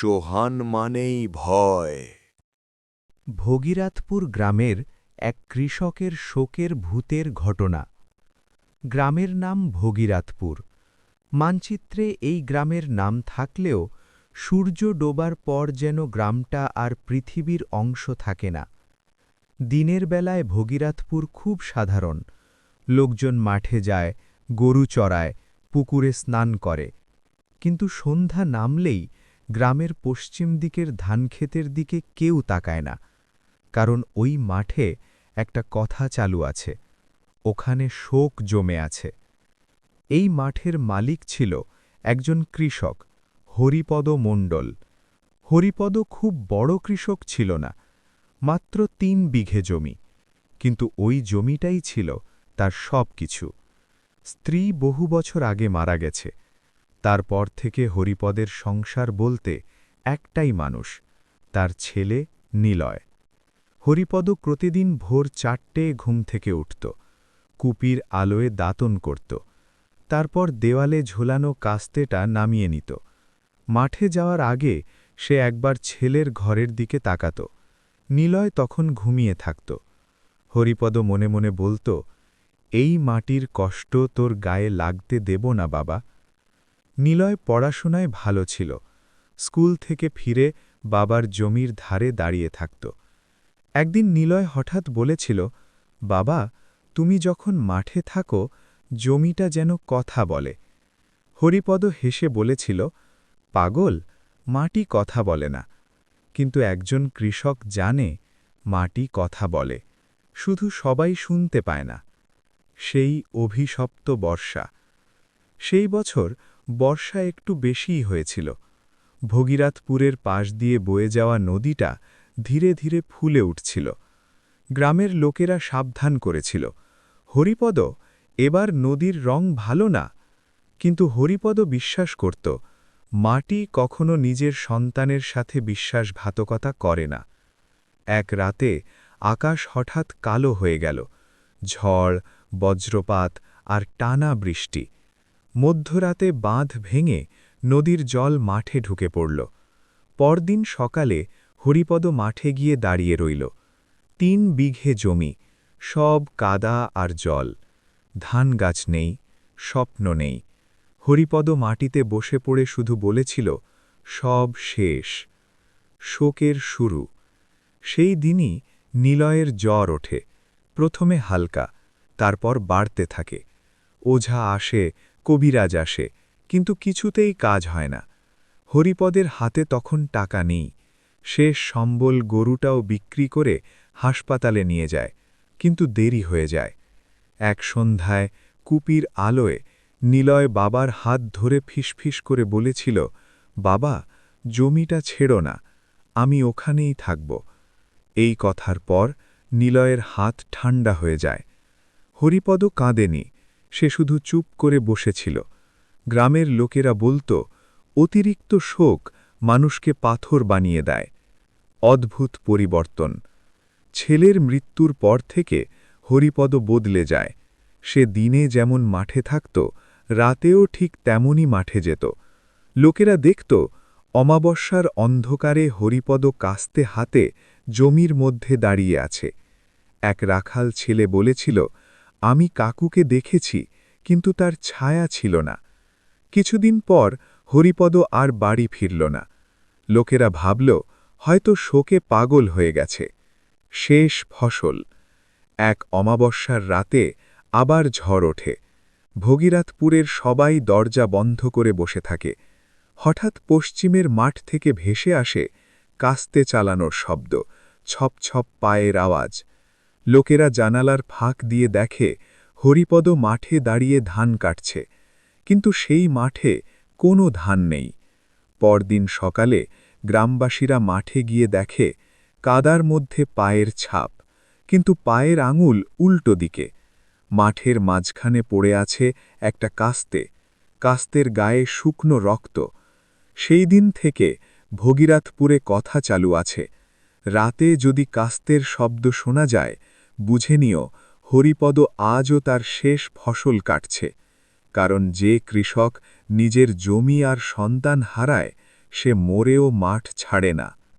সোহান মানেই ভয়। ভগীরাথপুর গ্রামের এক কৃষকের শোকের ভূতের ঘটনা। গ্রামের নাম ভগীরাথপুর। মানচিত্রে এই গ্রামের নাম থাকলেও সূর্য ডোবার পর যেন গ্রামটা আর পৃথিবীর অংশ থাকে না। দিনের বেলায় ভগীরাথপুর খুব সাধারণ। লোকজন মাঠে যায়, গরু চড়ায়, পুকুরে স্নান করে। কিন্তু সন্ধ্যা নামলেই গ্রামের পশ্চিম দিকের ধানক্ষেতের দিকে কেউ তাকায় না, কারণ ওই মাঠে একটা কথা চালু আছে, ওখানে শোক জমে আছে। এই মাঠের মালিক ছিল একজন কৃষক, হরিপদ মণ্ডল। হরিপদ খুব বড় কৃষক ছিল না, মাত্র তিন বিঘে জমি, কিন্তু ওই জমিটাই ছিল তার সব কিছু স্ত্রী বহু বছর আগে মারা গেছে তারপর থেকে হরিপদের সংসার বলতে একটাই মানুষ, তার ছেলে নিলয়। হরিপদ প্রতিদিন ভোর চারটে ঘুম থেকে উঠত, কুপির আলোয় দাতন করত, তারপর দেওয়ালে ঝোলানো কাস্তেটা নামিয়ে নিত। মাঠে যাওয়ার আগে সে একবার ছেলের ঘরের দিকে তাকাত, নিলয় তখন ঘুমিয়ে থাকত। হরিপদ মনে মনে বলত, এই মাটির কষ্ট তোর গায়ে লাগতে দেব না বাবা নিলয় পড়াশোনায় ভালো ছিল। স্কুল থেকে ফিরে বাবার জমির ধারে দাঁড়িয়ে থাকত। একদিন নিলয় হঠাৎ বলেছিল, বাবা, তুমি যখন মাঠে থাকো, জমিটা যেন কথা বলে। হরিপদ হেসে বলেছিল, পাগল, মাটি কথা বলে না। কিন্তু একজন কৃষক জানে, মাটি কথা বলে। শুধু সবাই শুনতে পায় না। সেই অভিশপ্ত বর্ষা। সেই বছর বর্ষা একটু বেশিই হয়েছিল। ভগীরাথপুরের পাশ দিয়ে বয়ে যাওয়া নদীটা ধীরে ধীরে ফুলে উঠছিল। গ্রামের লোকেরা সাবধান করেছিল। হরিপদ, এবার নদীর রং ভালো না? কিন্তু হরিপদ বিশ্বাস করত, মাটি কখনো নিজের সন্তানের সাথে বিশ্বাসঘাতকতা করে না। এক রাতে আকাশ হঠাৎ কালো হয়ে গেল। ঝড়, বজ্রপাত আর টানা বৃষ্টি। মধ্যরাতে বাঁধ ভেঙে নদীর জল মাঠে ঢুকে পড়ল। পরদিন সকালে হরিপদ মাঠে গিয়ে দাঁড়িয়ে রইল। তিন বিঘে জমি, সব কাদা আর জল। ধান গাছ নেই, স্বপ্ন নেই। হরিপদ মাটিতে বসে পড়ে শুধু বলেছিল, সব শেষ। শোকের শুরু। সেই দিনই নিলয়ের জ্বর ওঠে। প্রথমে হালকা, তারপর বাড়তে থাকে। ওঝা আসে কবিরাজ আসে, কিন্তু কিছুতেই কাজ হয় না। হরিপদের হাতে তখন টাকা নেই। শেষ সম্বল গরুটাও বিক্রি করে হাসপাতালে নিয়ে যায়, কিন্তু দেরি হয়ে যায়। এক সন্ধ্যায় কুপির আলোয় নিলয় বাবার হাত ধরে ফিসফিস করে বলেছিল, বাবা, জমিটা ছেড়ো না, আমি ওখানেই থাকব। এই কথার পর নিলয়ের হাত ঠান্ডা হয়ে যায়। হরিপদ কাঁদেনি সে শুধু চুপ করে বসেছিল। গ্রামের লোকেরা বলত, অতিরিক্ত শোক মানুষকে পাথর বানিয়ে দেয়। অদ্ভুত পরিবর্তন। ছেলের মৃত্যুর পর থেকে হরিপদ বদলে যায়। সে দিনে যেমন মাঠে থাকত, রাতেও ঠিক তেমনই মাঠে যেত। লোকেরা দেখত, অমাবস্যার অন্ধকারে হরিপদ কাস্তে হাতে জমির মধ্যে দাঁড়িয়ে আছে। এক রাখাল ছেলে বলেছিল আমি কাকুকে দেখেছি, কিন্তু তার ছায়া ছিল না। কিছুদিন পর হরিপদ আর বাড়ি ফিরল না। লোকেরা ভাবল, হয়তো শোকে পাগল হয়ে গেছে। শেষ ফসল। এক অমাবস্যার রাতে আবার ঝড় ওঠে। ভগীরাথপুরের সবাই দরজা বন্ধ করে বসে থাকে। হঠাৎ পশ্চিমের মাঠ থেকে ভেসে আসে কাস্তে চালানোর শব্দ ছপ ছপ পায়ের আওয়াজ। লোকেরা জানালার ফাঁক দিয়ে দেখে, হরিপদ মাঠে দাঁড়িয়ে ধান কাটছে। কিন্তু সেই মাঠে কোনো ধান নেই। পরদিন সকালে গ্রামবাসীরা মাঠে গিয়ে দেখে, কাদার মধ্যে পায়ের ছাপ, কিন্তু পায়ের আঙুল উল্টো দিকে। মাঠের মাঝখানে পড়ে আছে একটা কাস্তে। কাস্তের গায়ে শুকনো রক্ত। সেই দিন থেকে ভগীরাথপুরে কথা চালু আছে। রাতে যদি কাস্তের শব্দ শোনা যায় বুঝে নিও, হরিপদ আজও তার শেষ ফসল কাটছে। কারণ যে কৃষক নিজের জমি আর সন্তান হারায়, সে মোরেও মাঠ ছাড়ে না।